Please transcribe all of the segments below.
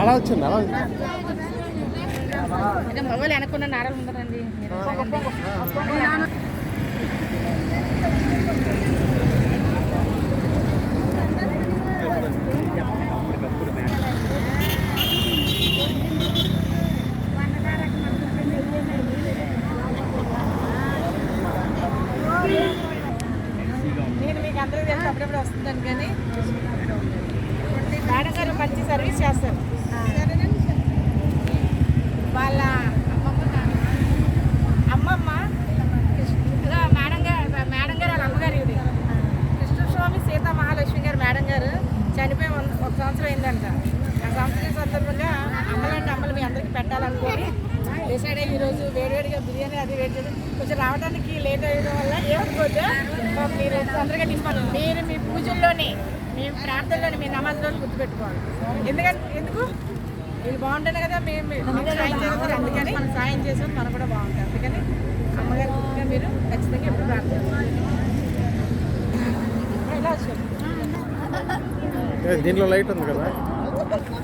అలా వచ్చింది? అలా వచ్చింది. మగవాళ్ళు అనుకున్న నారలు ఉండరండి నేను మీకు అప్పుడప్పుడు వస్తుందని కానీ మేడం గారు మంచి సర్వీస్ చేస్తారు. వాళ్ళ అమ్మమ్మ అమ్మమ్మ మేడం గారు మేడం గారు వాళ్ళ అమ్మగారు ఇది. కృష్ణస్వామి సీతా మహాలక్ష్మి గారు మేడం గారు చనిపోయి వన్- ఒక సంవత్సరం అయిందంట. ఆ సంవత్సరం సందర్భంగా అమ్మలాంటి అమ్మలు మీ అందరికీ పెట్టాలనుకోని డిసైడ్ అయ్యి ఈరోజు వేడివేడిగా బిర్యానీ అది వేడి చేయడం కొంచెం రావడానికి లేట్ అయ్యడం వల్ల ఏమనుకోతే మీరు తొందరగా నింపాలి మీరు మీ పూజల్లోనే మీ ప్రార్థనలోని మీ నమాజ్లోని గుర్తుపెట్టుకోవాలి. ఎందుకంటే ఎందుకు? వీళ్ళు బాగుంటేనే కదా మేము మీకు సాయం చేస్తారు అందుకని మనం సాయం చేసాం మనం కూడా బాగుంటాం. అందుకని అమ్మగారి గుర్తుగా మీరు ఖచ్చితంగా ఎప్పుడు ఏ, దీంట్లో లైట్ ఉంది కదా.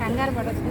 కంగారు పడచ్చు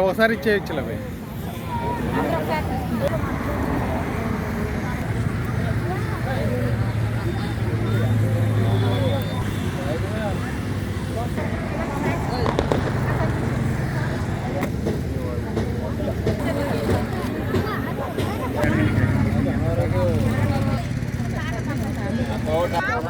ఒకసారి ఇచ్చేయచ్చు అవి అందరూ